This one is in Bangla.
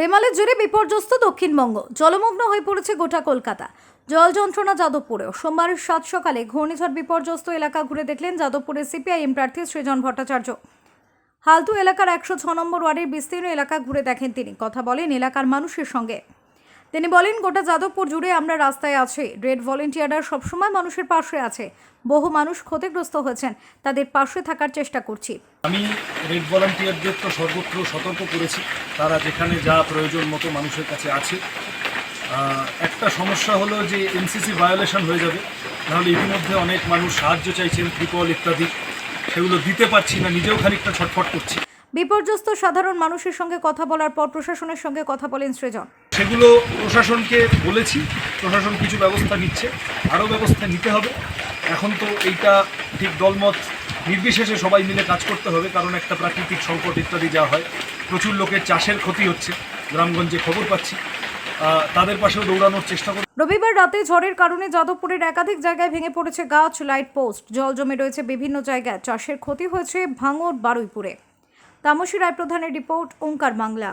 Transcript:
রেমালের জোরে বিপর্যস্ত দক্ষিণবঙ্গ। জলমগ্ন হয়ে পড়েছে গোটা কলকাতা। জল যন্ত্রণা যাদবপুরেও সোমবার সাত সকালে ঘূর্ণিঝড় বিপর্যস্ত এলাকা ঘুরে দেখলেন যাদবপুরের সিপিআইএম প্রার্থী সৃজন ভট্টাচার্য। হালতু এলাকার একশো ছ নম্বর ওয়ার্ডের বিস্তীর্ণ এলাকা ঘুরে দেখেন তিনি। কথা বলেন এলাকার মানুষের সঙ্গে। তিনি বলেন গোটা যাদবপুর জুড়ে আমরা রাস্তায় আছি। রেড ভলেন্টিয়াররা সবসময় মানুষের পাশে আছে। বহু মানুষ ক্ষতিগ্রস্ত হয়েছেন। তাদের পাশে থাকার চেষ্টা করছি। আমি রেড ভলান্টিয়ারদের তো সর্বত্র সতর্ক করেছি। তারা যেখানে যা প্রয়োজন মতো মানুষের কাছে আছে। একটা সমস্যা হলো যে এনসিসি ভায়োলেশন হয়ে যাবে। নাহলে ইতিমধ্যে অনেক মানুষ সাহায্য চাইছেন ত্রিপল ইত্যাদি। সেগুলো দিতে পারছি না নিজেও খানিকটা ছটফট করছি। বিপর্যস্ত সাধারণ মানুষের সঙ্গে কথা বলার পর প্রশাসনের সঙ্গে কথা বলেন সৃজন। সেগুলো প্রশাসনকে বলেছি। প্রশাসন কিছু ব্যবস্থা নিচ্ছে, আরও ব্যবস্থা নিতে হবে। এখন তো এইটা ঠিক দলমত নির্বিশেষে সবাই মিলে কাজ করতে হবে, কারণ একটা প্রাকৃতিক সংকট ইত্যাদি যা হয়, প্রচুর লোকের চাষের ক্ষতি হচ্ছে, গ্রামগঞ্জে খবর পাচ্ছি। তাদের পাশেও দৌড়ানোর চেষ্টা করব। রবিবার রাতে ঝড়ের কারণে যাদবপুরের একাধিক জায়গায় ভেঙে পড়েছে গাছ, লাইট পোস্ট। জল জমে রয়েছে বিভিন্ন জায়গায়। চাষের ক্ষতি হয়েছে ভাঙর বারুইপুরে। তামসী রায় প্রধানের রিপোর্ট, ওঙ্কার বাংলা।